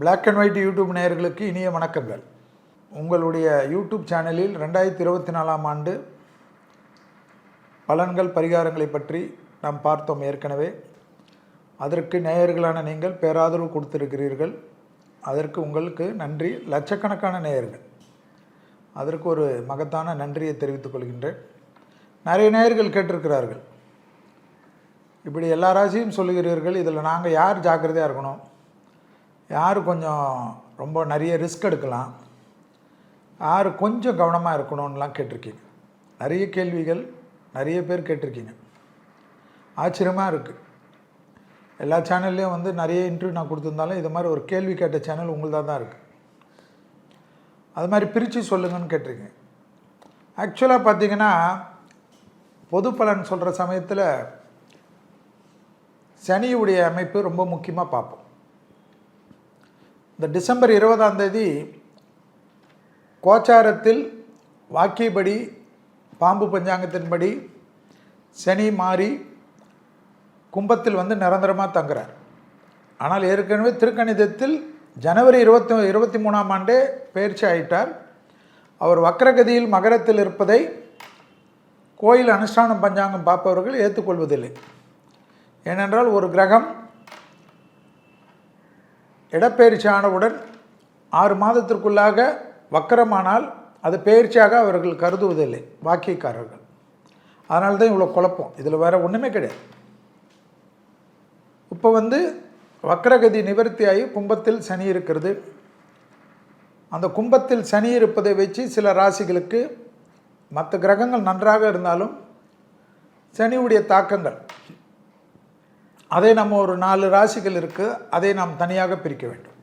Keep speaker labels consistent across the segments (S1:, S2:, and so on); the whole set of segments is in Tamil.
S1: பிளாக் அண்ட் ஒயிட் யூடியூப் நேயர்களுக்கு இனிய வணக்கங்கள். உங்களுடைய யூடியூப் சேனலில் ரெண்டாயிரத்தி இருபத்தி நாலாம் ஆண்டு பலன்கள் பரிகாரங்களை பற்றி நாம் பார்த்தோம் ஏற்கனவே. அதற்கு நேயர்களான நீங்கள் பேராதரவு கொடுத்திருக்கிறீர்கள். அதற்கு உங்களுக்கு நன்றி. லட்சக்கணக்கான நேயர்கள். அதற்கு ஒரு மகத்தான நன்றியை தெரிவித்துக் கொள்கின்றேன். நிறைய நேயர்கள் கேட்டிருக்கிறார்கள். இப்படி எல்லா ராசியும் சொல்லுகிறீர்கள். இதில் நாங்கள் யார் ஜாக்கிரதையாக இருக்கணும்? யார் கொஞ்சம் ரொம்ப நிறைய ரிஸ்க் எடுக்கலாம். யார் கொஞ்சம் கவனமாக இருக்கணும்லாம் கேட்டிருக்கீங்க. நிறைய கேள்விகள் நிறைய பேர் கேட்டிருக்கீங்க. ஆச்சரியமாக இருக்குது எல்லா சேனல்லையும் வந்து நிறைய இன்டர்வியூ நான் கொடுத்துருந்தாலும் இது மாதிரி ஒரு கேள்வி கேட்ட சேனல் உங்கள்தான் தான் இருக்குது அது மாதிரி பிரித்து சொல்லுங்கன்னு கேட்டிருக்கீங்க. ஆக்சுவலாக பார்த்தீங்கன்னா பொது பலன் சொல்கிற சமயத்தில் சனியுடைய அமைப்பு ரொம்ப முக்கியமாக பார்ப்போம். இந்த டிசம்பர் இருபதாம் தேதி கோச்சாரத்தில் வாக்கியபடி பாம்பு பஞ்சாங்கத்தின்படி சனி மாறி கும்பத்தில் வந்து நிரந்தரமாக தங்குறார். ஆனால் ஏற்கனவே திருக்கணிதத்தில் ஜனவரி இருபத்தி இருபத்தி மூணாம் ஆண்டே பயிற்சி ஆயிட்டார். அவர் வக்கரகதியில் மகரத்தில் இருப்பதை கோயில் அனுஷ்டானம் பஞ்சாங்கம் பார்ப்பவர்கள் ஏற்றுக்கொள்வதில்லை. ஏனென்றால் ஒரு கிரகம் இடப்பெயர்ச்சி ஆனவுடன் ஆறு மாதத்திற்குள்ளாக வக்கரமானால் அது பெயர்ச்சியாக அவர்கள் கருதுவதில்லை வாக்கியக்காரர்கள். அதனால தான் இவ்வளோ குழப்பம். இதில் வேறு ஒன்றுமே கிடையாது. இப்போ வந்து வக்கரகதி நிவர்த்தியாகி கும்பத்தில் சனி இருக்கிறது. அந்த கும்பத்தில் சனி இருப்பதை வச்சு சில ராசிகளுக்கு மற்ற கிரகங்கள் நன்றாக இருந்தாலும் சனியுடைய தாக்கங்கள் அதை நம்ம ஒரு நாலு ராசிகள் இருக்குது அதை நாம் தனியாக பிரிக்க வேண்டும்.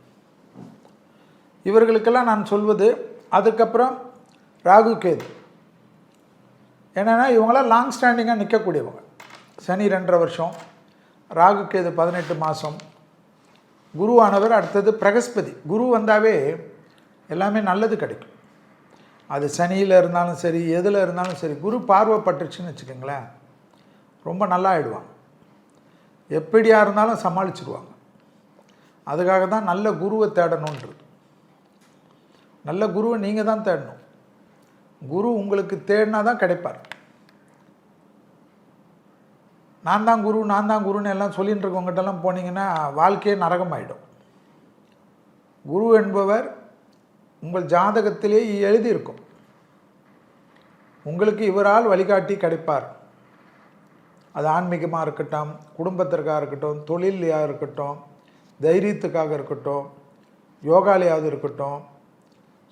S1: இவர்களுக்கெல்லாம் நான் சொல்வது அதுக்கப்புறம் ராகு கேது. என்னென்னா இவங்களாம் லாங் ஸ்டாண்டிங்காக நிற்கக்கூடியவங்க சனி ரெண்டரை வருஷம் ராகு கேது பதினெட்டு மாதம் குருவானவர் அடுத்தது பிரகஸ்பதி. குரு வந்தாவே எல்லாமே நல்லது கிடைக்கும். அது சனியில் இருந்தாலும் சரி எதில் இருந்தாலும் சரி குரு பார்வைப்பட்டுருச்சுன்னு வச்சுக்கோங்களேன் ரொம்ப நல்லா ஆயிடுவாங்க. எப்படியா இருந்தாலும் சமாளிச்சிடுவாங்க அதுக்காக தான் நல்ல குருவை தேடணுன்றது. நல்ல குருவை நீங்கள் தான் தேடணும். குரு உங்களுக்கு தேடினா தான் கிடைப்பார். நான் தான் குரு நான் தான் குருன்னு எல்லாம் சொல்லிகிட்டு இருக்கவங்ககிட்டலாம் போனீங்கன்னா வாழ்க்கையே நரகமாயிடும். குரு என்பவர் உங்கள் ஜாதகத்திலே எழுதியிருக்கும். உங்களுக்கு இவரால் வழிகாட்டி கிடைப்பார். அது ஆன்மீகமாக இருக்கட்டும் குடும்பத்திற்காக இருக்கட்டும் தொழிலையாக இருக்கட்டும் தைரியத்துக்காக இருக்கட்டும் யோகாலையாவது இருக்கட்டும்.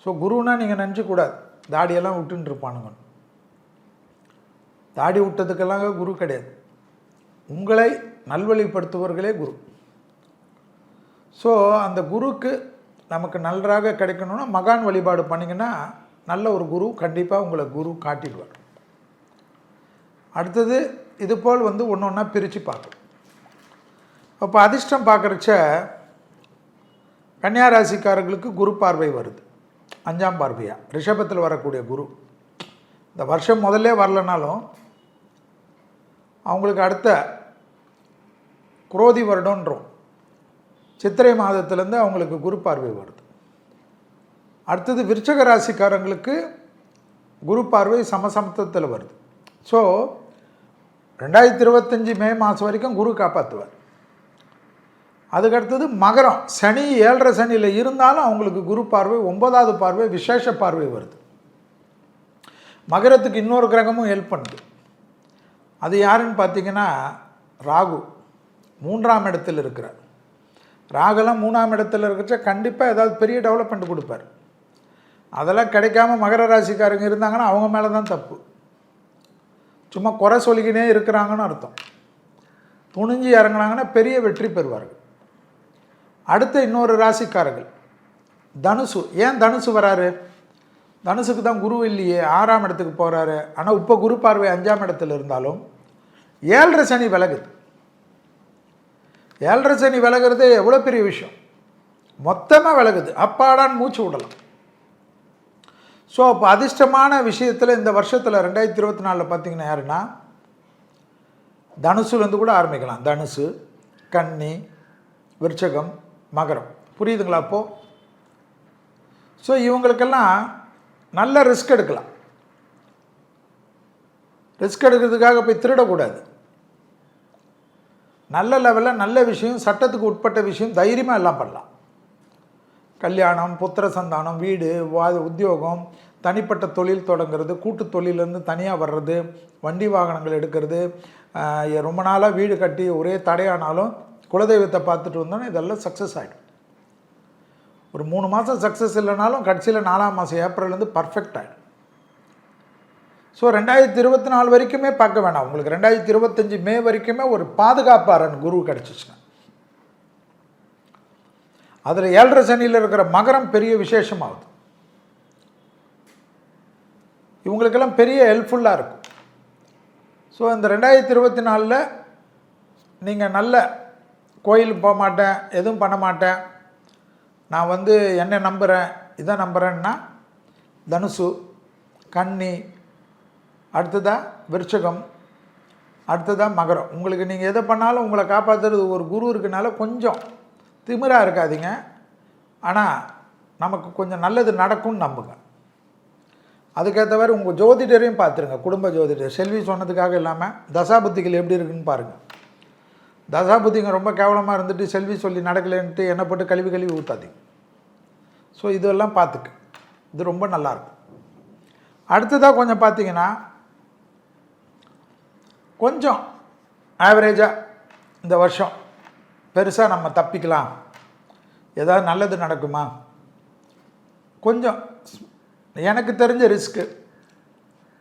S1: ஸோ குருன்னா நீங்கள் நினச்சக்கூடாது தாடியெல்லாம் விட்டுன்னு இருப்பானுங்க. தாடி விட்டதுக்கெல்லாம் குரு கிடையாது. உங்களை நல்வழிப்படுத்துபவர்களே குரு. ஸோ அந்த குருக்கு நமக்கு நன்றாக கிடைக்கணும்னா மகான் வழிபாடு பண்ணிங்கன்னா நல்ல ஒரு குரு கண்டிப்பாக உங்களை குரு காட்டிடுவார். அடுத்தது இது போல் வந்து ஒன்று ஒன்றா பிரித்து பார்க்கும் அப்போ அதிர்ஷ்டம் பார்க்குறச்ச கன்னியாராசிக்காரர்களுக்கு குரு பார்வை வருது. அஞ்சாம் பார்வையாக ரிஷபத்தில் வரக்கூடிய குரு. இந்த வருஷம் முதல்ல வரலனாலும் அவங்களுக்கு அடுத்த குரோதி வருடன்றோம் சித்திரை மாதத்துலேருந்து அவங்களுக்கு குரு பார்வை வருது. அடுத்தது விருச்சக ராசிக்காரங்களுக்கு குரு பார்வை சமசமத்தத்தில் வருது. ஸோ ரெண்டாயிரத்தி இருபத்தஞ்சி மே மாதம் வரைக்கும் குரு காப்பாற்றுவார் அதுக்கடுத்தது மகரம். சனி ஏழரை சனியில் இருந்தாலும் அவங்களுக்கு குரு பார்வை ஒன்பதாவது பார்வை விசேஷ பார்வை வருது. மகரத்துக்கு இன்னொரு கிரகமும் ஹெல்ப் பண்ணுது. அது யாருன்னு பார்த்தீங்கன்னா ராகு. மூன்றாம் இடத்தில் இருக்கிறார். ராகுலாம் மூணாம் இடத்துல இருக்கிறச்ச கண்டிப்பாக ஏதாவது பெரிய டெவலப்மெண்ட் கொடுப்பார். அதெல்லாம் கிடைக்காம மகர ராசிக்காரங்க இருந்தாங்கன்னா அவங்க மேலே தான் தப்பு. சும்மா குறை சொல்லிக்கினே இருக்கிறாங்கன்னு அர்த்தம். துணிஞ்சு இறங்குனாங்கன்னா பெரிய வெற்றி பெறுவார்கள். அடுத்த இன்னொரு ராசிக்காரர்கள். தனுசு. ஏன் தனுசு வராரு? தனுசுக்கு தான் குரு இல்லையே ஆறாம் இடத்துக்கு போகிறாரு ஆனால் இப்போ குரு பார்வை அஞ்சாம் இடத்துல இருந்தாலும் ஏழரை சனி விலகுது. ஏழரை சனி விலகிறது எவ்வளோ பெரிய விஷயம். மொத்தமாக விலகுது. அப்பாடான்னு மூச்சு விடலாம். ஸோ அப்போ அதிர்ஷ்டமான விஷயத்தில் இந்த வருஷத்தில் ரெண்டாயிரத்தி இருபத்தி நாலில் பார்த்தீங்கன்னா யாருன்னா? தனுசுலேருந்து கூட ஆரம்பிக்கலாம். தனுசு கன்னி விருச்சகம் மகரம். புரியுதுங்களா அப்போது ஸோ இவங்களுக்கெல்லாம் நல்ல ரிஸ்க் எடுக்கலாம். ரிஸ்க் எடுக்கிறதுக்காக போய் திருடக்கூடாது. நல்ல லெவலில் நல்ல விஷயம் சட்டத்துக்கு உட்பட்ட விஷயம் தைரியமாக எல்லாம் பண்ணலாம். கல்யாணம் புத்திர சந்தானம் வீடு வா உத்தியோகம் தனிப்பட்ட தொழில் தொடங்குறது கூட்டு தொழிலேருந்து தனியாக வர்றது வண்டி வாகனங்கள் எடுக்கிறது ரொம்ப நாளாக வீடு கட்டி ஒரே தடையானாலும் குலதெய்வத்தை பார்த்துட்டு வந்தோன்னா இதெல்லாம் சக்ஸஸ் ஆகிடும் ஒரு மூணு மாதம் சக்ஸஸ் இல்லைனாலும் கடைசியில் நாலாம் மாதம் ஏப்ரல்லேருந்து பர்ஃபெக்ட் ஆகிடும் ஸோ ரெண்டாயிரத்தி இருபத்தி நாலு வரைக்குமே பார்க்க வேணாம். உங்களுக்கு ரெண்டாயிரத்தி இருபத்தஞ்சி மே வரைக்குமே ஒரு பாதுகாப்பாரன் குரு கிடச்சிச்சுங்க அதில் ஏழரை சனியில் இருக்கிற மகரம் பெரிய விசேஷமாகுது. இவங்களுக்கெல்லாம் பெரிய ஹெல்ப்ஃபுல்லாக இருக்கும். ஸோ இந்த ரெண்டாயிரத்தி இருபத்தி நாலில் நீங்கள் நல்ல கோயிலுக்கு போக மாட்டேன் எதுவும் பண்ண மாட்டேன். நான் வந்து என்ன நம்புகிறேன் இதை நம்புகிறேன்னா தனுசு கன்னி அடுத்ததாக விருச்சகம் அடுத்ததாக மகரம். உங்களுக்கு நீங்கள் எதை பண்ணாலும் உங்களை காப்பாற்றுறது ஒரு குரு இருக்கனால கொஞ்சம் திமிராக இருக்காதீங்க. ஆனால் நமக்கு கொஞ்சம் நல்லது நடக்கும்னு நம்புங்க. அதுக்கேற்ற மாதிரி உங்கள் ஜோதிடரையும் பார்த்துருங்க. குடும்ப ஜோதிடர். செல்வி சொன்னதுக்காக இல்லாமல் தசாபுத்திகள் எப்படி இருக்குன்னு பாருங்கள் தசாபுத்திங்க ரொம்ப கேவலமாக இருந்துட்டு செல்வி சொல்லி நடக்கலைன்ட்டு என்ன போட்டு கழுவி கழுவி ஊற்றாதீங்க ஸோ இதெல்லாம் பார்த்துக்கு. இது ரொம்ப நல்லாயிருக்கும் அடுத்ததாக கொஞ்சம் பார்த்தீங்கன்னா கொஞ்சம் ஆவரேஜாக இந்த வருஷம் பெருசாக நம்ம தப்பிக்கலாம். ஏதாவது நல்லது நடக்குமா? கொஞ்சம். எனக்கு தெரிஞ்ச ரிஸ்க்கு.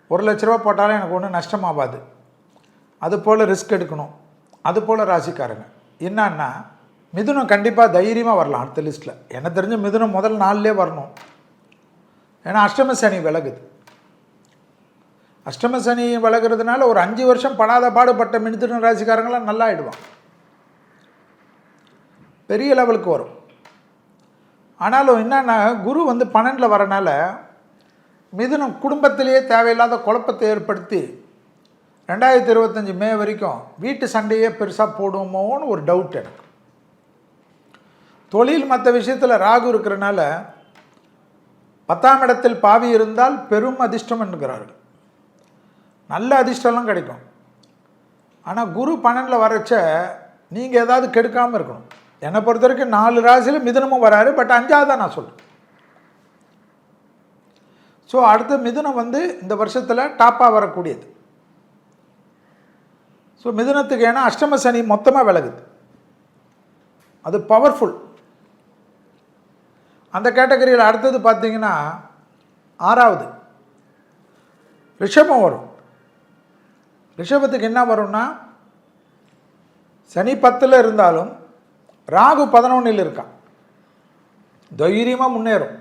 S1: ஒரு லட்ச ரூபா போட்டாலும் எனக்கு ஒன்றும் நஷ்டமாகாது அது போல் ரிஸ்க் எடுக்கணும். அது போல் ராசிக்காரங்க. என்னன்னா மிதுனம் கண்டிப்பாக தைரியமாக வரலாம் அடுத்த லிஸ்ட்டில் எனக்கு தெரிஞ்ச மிதுனம் முதல் நாள்லேயே வரணும். ஏன்னா அஷ்டம சனி விலகுது. அஷ்டம சனி விலகிறதுனால ஒரு அஞ்சு வருஷம் படாத பாடுபட்ட மிதுன ராசிக்காரங்களாம் நல்லா ஆகிடுவான் பெரிய லெவலுக்கு வரும். ஆனாலும் என்னென்னா குரு வந்து பன்னெண்டில் வரனால மிதுனம் குடும்பத்திலேயே தேவையில்லாத குழப்பத்தை ஏற்படுத்தி ரெண்டாயிரத்தி இருபத்தஞ்சி மே வரைக்கும் வீட்டு சண்டையே பெருசாக போடுவோமோன்னு ஒரு டவுட் எனக்கு. தொழில் மற்ற விஷயத்தில் ராகு இருக்கிறனால பத்தாம் இடத்தில் பாவி இருந்தால் பெரும் அதிர்ஷ்டம் என்கிறார்கள். நல்ல அதிர்ஷ்டம்லாம் கிடைக்கும். ஆனால் குரு பன்னெண்டில் வரச்ச நீங்கள் ஏதாவது கெடுக்காமல் இருக்கணும். என்னை பொறுத்த வரைக்கும் நாலு ராசியில் மிதுனமும் வராரு பட் அஞ்சாவது தான் நான் சொல்கிறேன் ஸோ அடுத்த மிதுனம் வந்து இந்த வருஷத்தில் டாப்பாக வரக்கூடியது. ஸோ மிதுனத்துக்கு ஏன்னா அஷ்டம சனி மொத்தமாக விலகுது. அது பவர்ஃபுல் அந்த கேட்டகரியில் அடுத்தது பார்த்தீங்கன்னா ஆறாவது ரிஷபம் வரும். ரிஷபத்துக்கு என்ன வரும்னா சனி பத்தில் இருந்தாலும் ராகு பதினொன்றில் இருக்கான். தைரியமாக முன்னேறும்.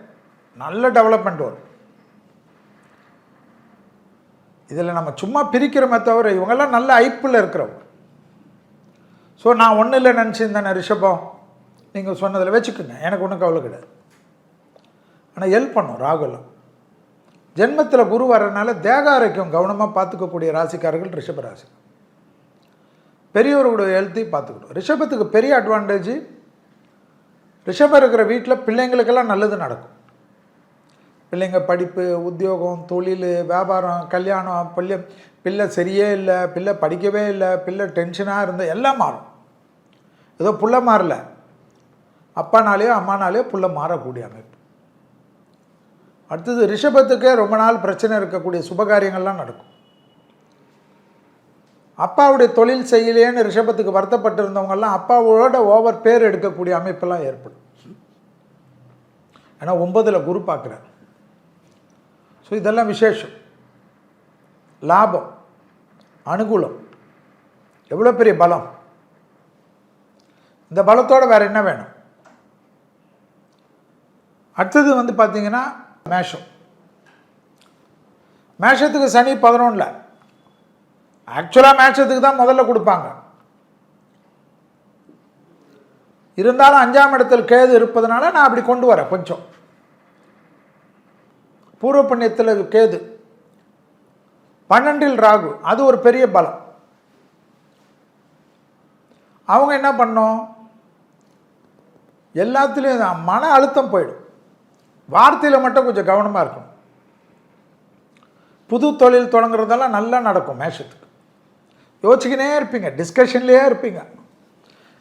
S1: நல்ல டெவலப்மெண்ட் வரும். இதில் நம்ம சும்மா பிரிக்கிறோமே தவிர இவங்கெல்லாம் நல்ல ஐப்பில் இருக்கிறவங்க. ஸோ நான் ஒன்றும் இல்லை நினச்சிருந்தேன் ரிஷபம். நீங்கள் சொன்னதில் வச்சுக்கோங்க. எனக்கு ஒன்றும் கவலை கிடையாது. ஆனால் ஹெல்ப் பண்ணும் ராகுலாம். ஜென்மத்தில் குரு வர்றதுனால தேக ஆரோக்கியம் கவனமாக பார்த்துக்கக்கூடிய ராசிக்காரர்கள் ரிஷப ராசி. பெரியவரோட ஹெல்த்தையும் பார்த்துக்கணும். ரிஷபத்துக்கு பெரிய அட்வான்டேஜ் ரிஷபம் இருக்கிற வீட்டில் பிள்ளைங்களுக்கெல்லாம் நல்லது நடக்கும். பிள்ளைங்க படிப்பு உத்தியோகம் தொழில் வியாபாரம் கல்யாணம் பிள்ளை பிள்ளை சரியே இல்லை பிள்ளை படிக்கவே இல்லை பிள்ளை டென்ஷனாக இருந்த எல்லாம் மாறும். ஏதோ புள்ள மாறல. அப்பானாலேயோ அம்மானாலேயோ புள்ள மாறக்கூடிய அமைப்பு. அடுத்தது ரிஷபத்துக்கே ரொம்ப நாள் பிரச்சனை இருக்கக்கூடிய சுபகாரியங்கள்லாம் நடக்கும். அப்பாவுடைய தொழில் செய்யலேன்னு ரிஷபத்துக்கு வருத்தப்பட்டிருந்தவங்கெல்லாம் அப்பாவோட ஓவர் பேர் எடுக்கக்கூடிய அமைப்பெல்லாம் ஏற்படும். ஏன்னா ஒன்பதில் குரு பார்க்குறார். ஸோ இதெல்லாம் விசேஷம். லாபம் அனுகூலம். எவ்வளோ பெரிய பலம்? இந்த பலத்தோடு வேறு என்ன வேணும்? அடுத்தது வந்து பார்த்தீங்கன்னா மேஷம். மேஷத்துக்கு சனி பதினொன்றில் ஆக்சுவலாக மேட்சத்துக்கு தான் முதல்ல கொடுப்பாங்க. இருந்தாலும் அஞ்சாம் இடத்தில் கேது இருப்பதனால நான் அப்படி கொண்டு வரேன் கொஞ்சம். பூர்வ புண்ணியத்தில் கேது. பன்னெண்டில் ராகு அது ஒரு பெரிய பலம். அவங்க என்ன பண்ணோம்? எல்லாத்துலேயும் மன அழுத்தம் போயிடும். வார்த்தையில் மட்டும் கொஞ்சம் கவனமாக இருக்கணும். புது தொழில் தொடங்குறதெல்லாம் நல்லா நடக்கும் மேஷத்துக்கு. யோசிச்சுக்கினே இருப்பீங்க டிஸ்கஷன்லேயே இருப்பீங்க.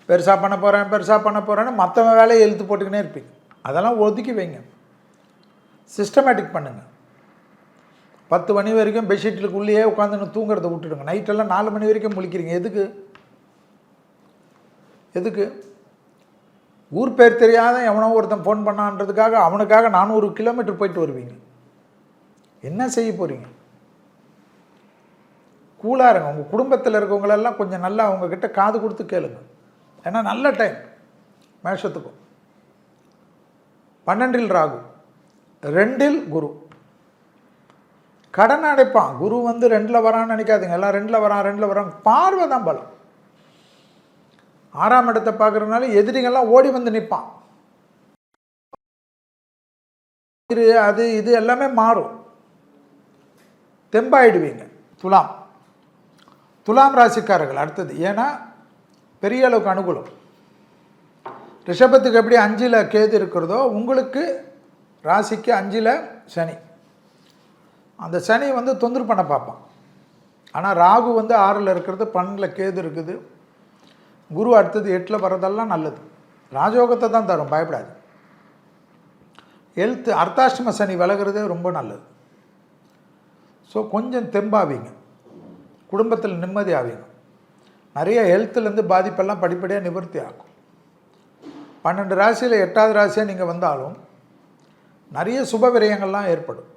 S1: பெருசாக பண்ண போகிறேன் பெருசாக பண்ண போகிறேன்னு மற்றவங்க வேலையை இழுத்து போட்டுக்கினே இருப்பீங்க. அதெல்லாம் ஒதுக்கி வைங்க. சிஸ்டமேட்டிக் பண்ணுங்கள் பத்து மணி வரைக்கும் பெட்ஷீட்டுக்குள்ளேயே உட்காந்துன்னு தூங்குறத விட்டுடுங்க. நைட்டெல்லாம் நாலு மணி வரைக்கும் முழிக்கிறீங்க. எதுக்கு? எதுக்கு? ஊர் பேர் தெரியாத எவனோ ஒருத்தன் ஃபோன் பண்ணான்றதுக்காக அவனுக்காக நானூறு கிலோமீட்டர் போயிட்டு வருவீங்க. என்ன செய்ய போகிறீங்க கூலாக இருங்க. உங்கள் குடும்பத்தில் இருக்கவங்களெல்லாம் கொஞ்சம் நல்லா அவங்கக்கிட்ட காது கொடுத்து கேளுங்க. ஏன்னா நல்ல டைம் மேஷத்துக்கும். பன்னெண்டில் ராகு. ரெண்டில் குரு. கடன் அடைப்பான். குரு வந்து ரெண்டில் வரான்னு நினைக்காதீங்க. எல்லாம் ரெண்டில் வரான் ரெண்டில் வரான். பார்வை தான் பலம். ஆறாம் இடத்தை பார்க்குறதுனால எதிரிகள்லாம் ஓடி வந்து நிற்பான் அது இது எல்லாமே மாறும். தெம்பாயிடுவீங்க. துலாம். துலாம் ராசிக்காரர்கள் அடுத்தது. ஏன்னா பெரிய அளவுக்கு அனுகூலம். ரிஷபத்துக்கு எப்படி அஞ்சில் கேது இருக்கிறதோ உங்களுக்கு ராசிக்கு அஞ்சில் சனி. அந்த சனி வந்து தொந்தரவு பண்ண பார்ப்பான். ஆனால் ராகு வந்து ஆறில் இருக்கிறது பன்னில் கேது இருக்குது. குரு அடுத்தது எட்டில் வர்றதெல்லாம் நல்லது. ராஜயோகத்தை தான் தரும் பயப்படாது. ஹெல்த்து அர்த்தாஷ்டம சனி விலகிறதே ரொம்ப நல்லது. ஸோ கொஞ்சம் தெம்பாவீங்க. குடும்பத்தில் நிம்மதி ஆவீங்க நிறைய ஹெல்த்துலேருந்து பாதிப்பெல்லாம் படிப்படியாக நிவர்த்தி ஆகும். பன்னெண்டு ராசியில் எட்டாவது ராசியாக நீங்கள் வந்தாலும் நிறைய சுப விரயங்கள்லாம் ஏற்படும்.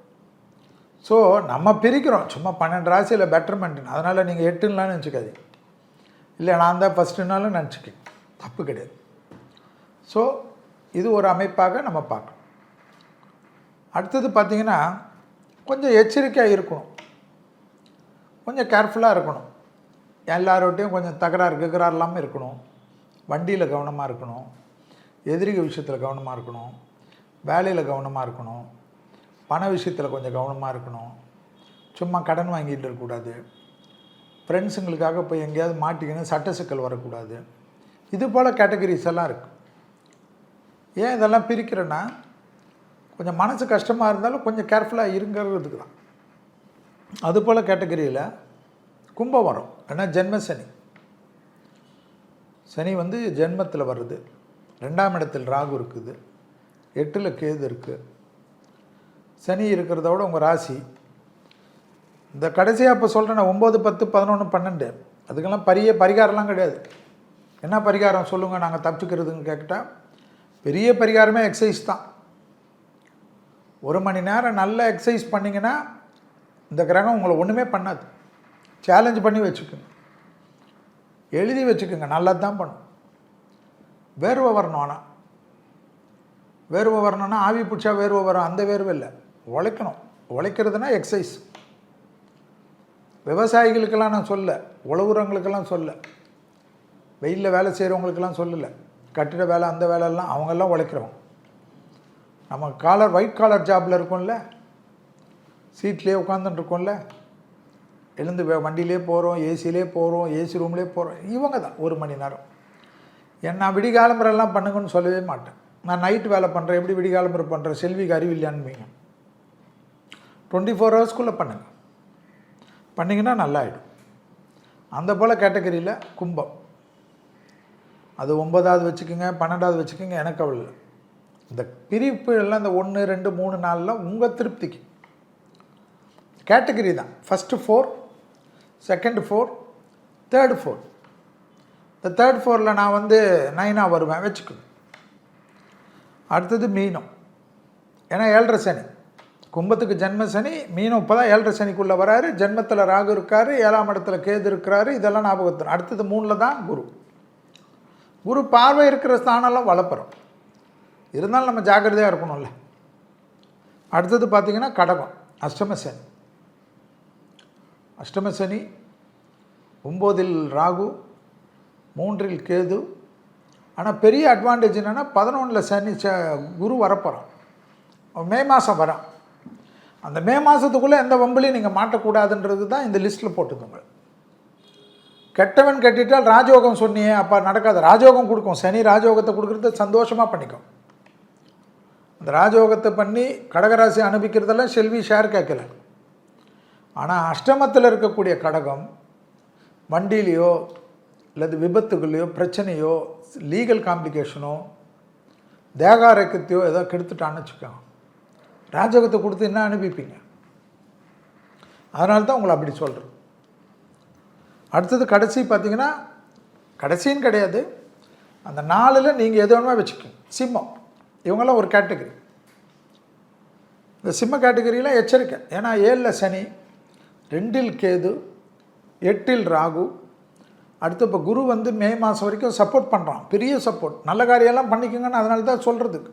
S1: ஸோ நம்ம பிரிக்கிறோம். சும்மா பன்னெண்டு ராசியில் பெட்டர்மெண்ட்னு அதனால் நீங்கள் எட்டுன்னலாம் நினச்சிக்காதீங்க. இல்லை நான் தான் ஃபஸ்ட்டுனாலும் நினச்சிக்க தப்பு கிடையாது. ஸோ இது ஒரு அமைப்பாக நம்ம பார்க்கணும். அடுத்தது பார்த்திங்கன்னா கொஞ்சம் எச்சரிக்கையாக இருக்கணும். கொஞ்சம் கேர்ஃபுல்லாக இருக்கணும். எல்லாரோட்டையும் கொஞ்சம் தகராறு கிகராறு இல்லாமல் இருக்கணும். வண்டியில் கவனமாக இருக்கணும். எதிரிக விஷயத்தில் கவனமாக இருக்கணும். வேலையில் கவனமாக இருக்கணும். பண விஷயத்தில் கொஞ்சம் கவனமாக இருக்கணும். சும்மா கடன் வாங்கிட்டு இருக்கக்கூடாது. ஃப்ரெண்ட்ஸுங்களுக்காக போய் எங்கேயாவது மாட்டிக்கின்னு சட்ட சிக்கல் வரக்கூடாது. இது போல் கேட்டகரிஸ் எல்லாம் இருக்குது ஏன் இதெல்லாம் பிரிக்கிறேன்னா கொஞ்சம் மனசு கஷ்டமாக இருந்தாலும் கொஞ்சம் கேர்ஃபுல்லாக இருங்கிறதுக்கு தான் அது போல் கேட்டகரியில் கும்பம் வரும் ஏன்னா ஜென்ம சனி. சனி வந்து ஜென்மத்தில் வருது. ரெண்டாம் இடத்தில் ராகு இருக்குது. எட்டில் கேது இருக்குது சனி இருக்கிறத விட உங்கள் ராசி இந்த கடைசியாக இப்போ சொல்கிறேன் ஒம்பது பத்து பதினொன்று பன்னெண்டு. அதுக்கெல்லாம் பரிய பரிகாரம்லாம் கிடையாது. என்ன பரிகாரம் சொல்லுங்கள் நாங்கள் தப்பிச்சுக்கிறதுன்னு கேட்டால் பெரிய பரிகாரமே எக்ஸசைஸ் தான். ஒரு மணி நேரம் நல்ல எக்ஸசைஸ் பண்ணிங்கன்னா இந்த கிரகம் உங்களை ஒன்றுமே பண்ணாது. சேலஞ்ச் பண்ணி வச்சுக்கோங்க. எழுதி வச்சுக்கோங்க. நல்லா தான் பண்ணும். வேர்வை வரணும் ஆனால் வேர்வை வரணும்னா ஆவி பிடிச்சா வேர்வை வரும். அந்த வேர்வை இல்லை. உழைக்கணும். உழைக்கிறதுனா எக்ஸசைஸ் விவசாயிகளுக்கெல்லாம் நான் சொல்ல உழவுறவங்களுக்கெல்லாம் சொல்ல வெயிலில் வேலை செய்கிறவங்களுக்கெல்லாம் சொல்லலை. கட்டிட வேலை அந்த வேலையெல்லாம் அவங்கெல்லாம் உழைக்கிறோம் நம்ம காலர் ஒயிட் காலர் ஜாபில் இருக்கோம்ல? சீட்லேயே உட்காந்துட்டுருக்கோம்ல எழுந்து வண்டியிலே போகிறோம் ஏசிலே போகிறோம் ஏசி ரூம்லேயே போகிறோம் இவங்க தான் ஒரு மணி நேரம். ஏன் நான் விடிகாலம்பரெல்லாம் பண்ணுங்கன்னு சொல்லவே மாட்டேன். நான் நைட்டு வேலை பண்ணுறேன் எப்படி விடிகாலம்பரம் பண்ணுறேன் செல்விக்கு அறிவு இல்லையான்னு டுவெண்ட்டி ஃபோர் ஹவர்ஸ்க்குள்ளே பண்ணுங்கள் பண்ணிங்கன்னா நல்லாயிடும். அந்த போல் கேட்டகரியில் கும்பம். அது ஒன்பதாவது வச்சுக்கோங்க பன்னெண்டாவது வச்சுக்கோங்க எனக்கு அவள் இந்த பிரிப்பு எல்லாம் இந்த ஒன்று ரெண்டு மூணு நாளில் உங்கள் திருப்திக்கு. கேட்டகரி தான். First four second four third four இந்த தேர்ட் ஃபோரில் நான் வந்து நைனாக வருவேன் வச்சுக்கோங்க அடுத்தது மீனம். ஏன்னா ஏழரை சனி. கும்பத்துக்கு ஜென்ம சனி மீனம் இப்போ தான் ஏழரை சனிக்குள்ளே வராரு. ஜென்மத்தில் ராகு இருக்காரு ஏழாம் இடத்துல கேது இருக்கிறாரு. இதெல்லாம் ஞாபகத்தணும் அடுத்தது மூணில் தான் குரு. குரு பார்வை இருக்கிற ஸ்தானம்லாம் வளர்ப்புறோம் இருந்தாலும் நம்ம ஜாக்கிரதையாக இருக்கணும்ல. அடுத்தது பார்த்திங்கன்னா கடகம் அஷ்டம சனி. அஷ்டம சனி ஒம்போதில் ராகு மூன்றில் கேது. ஆனால் பெரிய அட்வான்டேஜ் என்னென்னா பதினொன்றில் சனி ச குரு வரப்போகிறான் மே மாதம் வரான். அந்த மே மாதத்துக்குள்ளே எந்த வம்புலையும் நீங்கள் மாட்டக்கூடாதுன்றது தான் இந்த லிஸ்ட்டில் போட்டுக்கோங்க. கெட்டவன் கட்டிட்டால் ராஜயோகம் சொன்னியே அப்போ நடக்காது. ராஜயோகம் கொடுக்கும். சனி ராஜயோகத்தை கொடுக்குறது சந்தோஷமாக பண்ணிக்கும். அந்த ராஜயோகத்தை பண்ணி கடகராசி அனுபவிக்கிறதெல்லாம் செல்வி ஷேர் கேட்கல. ஆனால் அஷ்டமத்தில் இருக்கக்கூடிய கடகம் வண்டியிலையோ அல்லது விபத்துகளையோ பிரச்சனையோ லீகல் காம்ப்ளிகேஷனோ தேகாரக்கத்தையோ ஏதோ கெடுத்துட்டான்னு வச்சுக்கோங்க. ராஜகத்தை கொடுத்து என்ன அனுப்பிப்பீங்க அதனால தான் உங்களை அப்படி சொல்கிறேன் அடுத்தது கடைசி பார்த்தீங்கன்னா கடைசின்னு கிடையாது. அந்த நாளில் நீங்கள் எது வேணுமா வச்சுக்கோங்க. சிம்மம். இவங்கெல்லாம் ஒரு கேட்டகரி இந்த சிம்ம கேட்டகரியில் எச்சரிக்கை. ஏன்னா ஏழில் சனி ரெண்டில் கேது எட்டில் ராகு. அடுத்து இப்போ குரு வந்து மே மாதம் வரைக்கும் சப்போர்ட் பண்ணுறான் பெரிய சப்போர்ட் நல்ல காரியம்லாம் பண்ணிக்கோங்கன்னு அதனால தான் சொல்கிறதுக்கு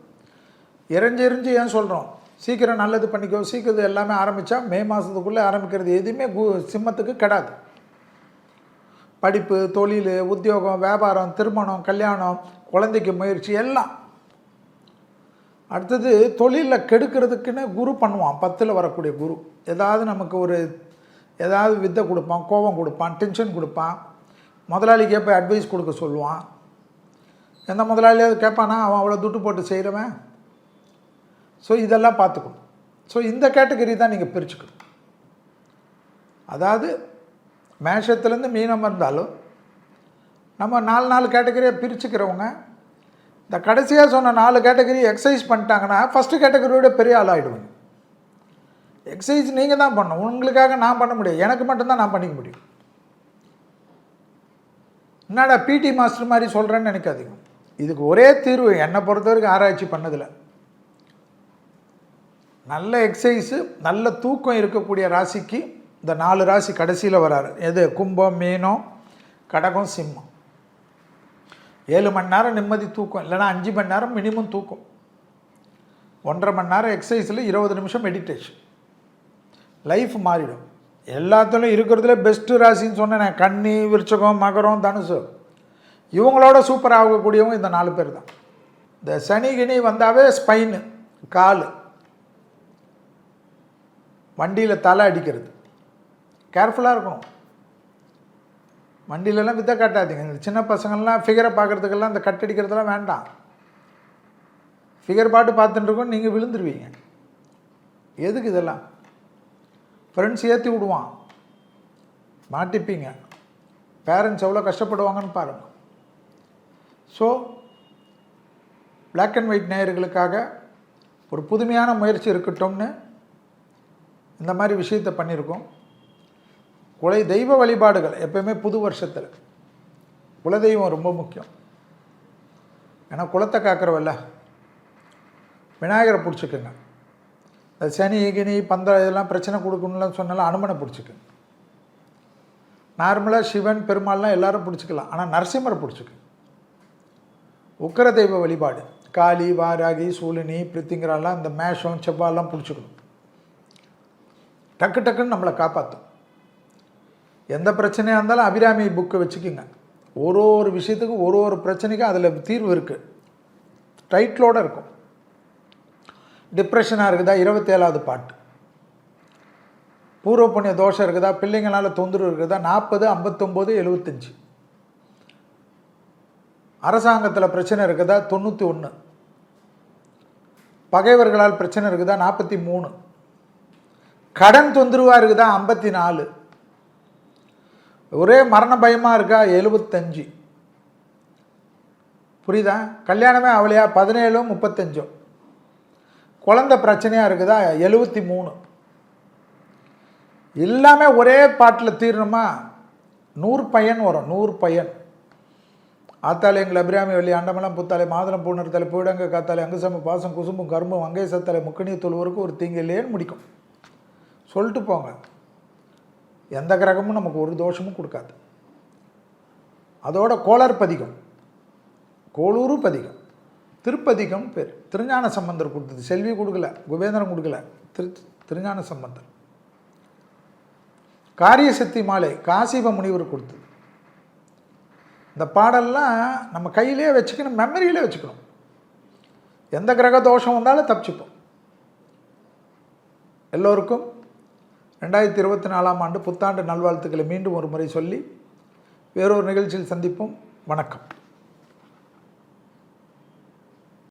S1: இறைஞ்சு எரிஞ்சு ஏன் சொல்கிறோம் சீக்கிரம் நல்லது பண்ணிக்கோ சீக்கிரம் எல்லாமே ஆரம்பித்தா மே மாதத்துக்குள்ளே ஆரம்பிக்கிறது எதுவுமே கு சிம்மத்துக்கு கிடாது. படிப்பு தொழில் உத்தியோகம் வியாபாரம் திருமணம் கல்யாணம் குழந்தைக்கு முயற்சி எல்லாம். அடுத்தது தொழிலில் கெடுக்கிறதுக்குன்னு குரு பண்ணுவான். பத்தில் வரக்கூடிய குரு. ஏதாவது நமக்கு ஒரு ஏதாவது வித்தை கொடுப்பான் கோபம் கொடுப்பான் டென்ஷன் கொடுப்பான். முதலாளிக்கே போய் அட்வைஸ் கொடுக்க சொல்லுவான்? எந்த முதலாளியாவது கேட்பானா அவன் அவ்வளோ துட்டு போட்டு செய்கிறவன் ஸோ இதெல்லாம் பார்த்துக்கணும். ஸோ இந்த கேட்டகரி தான் நீங்கள் பிரிச்சுக்கணும். அதாவது மேஷத்துலேருந்து மீனம் இருந்தாலும் நம்ம நாலு நாலு கேட்டகரியாக பிரிச்சுக்கிறவங்க இந்த கடைசியாக சொன்ன நாலு கேட்டகரி எக்ஸசைஸ் பண்ணிட்டாங்கன்னா ஃபஸ்ட்டு கேட்டகரியோட பெரிய ஆள் ஆகிடுவாங்க எக்ஸசைஸ் நீங்கள் தான் பண்ணணும். உங்களுக்காக நான் பண்ண முடியாது. எனக்கு மட்டும்தான் நான் பண்ணிக்க முடியும். என்னடா பிடி மாஸ்டர் மாதிரி சொல்கிறேன்னு நினைக்காதீங்க. இதுக்கு ஒரே தீர்வு என்னை பொறுத்த வரைக்கும் ஆராய்ச்சி பண்ணதில்லை நல்ல எக்ஸசைஸு நல்ல தூக்கம் இருக்கக்கூடிய ராசிக்கு இந்த நாலு ராசி கடைசியில் வராரு. எது? கும்பம் மீனம் கடகம் சிம்மம். ஏழு மணி நேரம் நிம்மதி தூக்கம். இல்லைன்னா அஞ்சு மணி நேரம் மினிமம் தூக்கம். ஒன்றரை மணி நேரம் எக்ஸசைஸில் இருபது நிமிஷம் மெடிடேஷன் லைஃப் மாறிடும். எல்லாத்துலையும் இருக்கிறதுல பெஸ்ட்டு ராசின்னு சொன்னேன் கன்னி விருச்சகம் மகரம் தனுசு. இவங்களோட சூப்பர் ஆகக்கூடியவங்க இந்த நாலு பேர் தான். இந்த சனி கினி வந்தாவே ஸ்பைனு கால். வண்டியில் தலை அடிக்கிறது. கேர்ஃபுல்லாக இருக்கணும். வண்டியிலலாம் வித்தை காட்டாதீங்க. இந்த சின்ன பசங்கள்லாம் ஃபிகரை பார்க்குறதுக்கெல்லாம் இந்த கட் அடிக்கிறதெல்லாம் வேண்டாம். ஃபிகர் பாட்டு பார்த்துட்டு இருக்கோம் நீங்கள் விழுந்துருவீங்க. எதுக்கு இதெல்லாம்? ஃப்ரெண்ட்ஸ் ஏற்றி விடுவான். மாட்டிப்பீங்க. பேரண்ட்ஸ் எவ்வளோ கஷ்டப்படுவாங்கன்னு பாருங்கள் ஸோ பிளாக் அண்ட் ஒயிட் நேயர்களுக்காக ஒரு புதுமையான முயற்சி இருக்கட்டும்னு இந்த மாதிரி விஷயத்தை பண்ணியிருக்கோம். குலை தெய்வ வழிபாடுகள் எப்பயுமே புது வருஷத்தில். குலதெய்வம் ரொம்ப முக்கியம். ஏன்னா குலத்தை காக்கிறவல்ல. விநாயகரை பிடிச்சிக்கோங்க. சனி கினி பந்த இதெல்லாம் பிரச்சனை கொடுக்கணும்லாம் சொன்னாலும் அனுமனை பிடிச்சிக்கு. நார்மலாக சிவன் பெருமாள்லாம் எல்லாரும் பிடிச்சிக்கலாம். ஆனால் நரசிம்மரை பிடிச்சிக்கு. உக்கர தெய்வ வழிபாடு. காளி வாராகி சூலினி பிரித்திங்கிறாலாம் இந்த மேஷம் செவ்வாலாம் பிடிச்சிக்கணும். டக்கு டக்குன்னு நம்மளை காப்பாற்றும் எந்த பிரச்சனையாக இருந்தாலும் அபிராமி புக்கை வச்சுக்கோங்க. ஒரு ஒரு விஷயத்துக்கும் ஒரு ஒரு பிரச்சனைக்கும் அதில் தீர்வு இருக்குது டைட்டிலோடு இருக்கும். டிப்ரெஷனாக இருக்குதா? இருபத்தேழாவது பாட்டு. பூர்வ புண்ணிய தோஷம் இருக்குதா? பிள்ளைங்களால் தொந்தரவு இருக்குதா? நாற்பது ஐம்பத்தொம்போது எழுபத்தஞ்சி அரசாங்கத்தில் பிரச்சனை இருக்குதா? தொண்ணூற்றி ஒன்று பகைவர்களால் பிரச்சனை இருக்குதா? நாற்பத்தி மூணு கடன் தொந்தரவாக இருக்குதா? ஐம்பத்தி நாலு ஒரே மரண பயமாக இருக்கா? எழுபத்தஞ்சு புரியுதா? கல்யாணமே அவளையா? பதினேழும் முப்பத்தஞ்சும். குழந்த பிரச்சனையாக இருக்குதா? எழுபத்தி மூணு. எல்லாமே ஒரே பாட்டில் தீரணுமா? நூறு பையன் வரும் நூறு பையன். ஆத்தாலே எங்கள் அபிராமி வள்ளி அண்டமலம் புத்தாலே மாதுளம் பூணர்த்தாலே பூடங்க காத்தாலே அங்குசம பாசம் குசும்பும் கரும்பும் வங்கை சத்தாலே முக்கணிய தொழுவருக்கு ஒரு தீங்கு இல்லையேன்னு முடிக்கும். சொல்லிட்டு போங்க. எந்த கிரகமும் நமக்கு ஒரு தோஷமும் கொடுக்காது. அதோட கோளர் பதிகம். கோளூரு பதிகம். திருப்பதிகம் பேர். திருஞான சம்பந்தர் கொடுத்தது. செல்வி கொடுக்கல குபேந்திரன் கொடுக்கல. திரு திருஞான சம்பந்தர். காரியசக்தி மாலை காசிப முனிவர் கொடுத்தது. இந்த பாடல்லாம் நம்ம கையிலே வச்சுக்கணும் மெமரியிலே வச்சுக்கணும். எந்த கிரக தோஷம் வந்தாலும் தப்பிச்சுப்போம். எல்லோருக்கும் ரெண்டாயிரத்தி இருபத்தி நாலாம் ஆண்டு புத்தாண்டு நல்வாழ்த்துக்களை மீண்டும் ஒரு முறை சொல்லி வேறொரு நிகழ்ச்சியில் சந்திப்போம். வணக்கம்.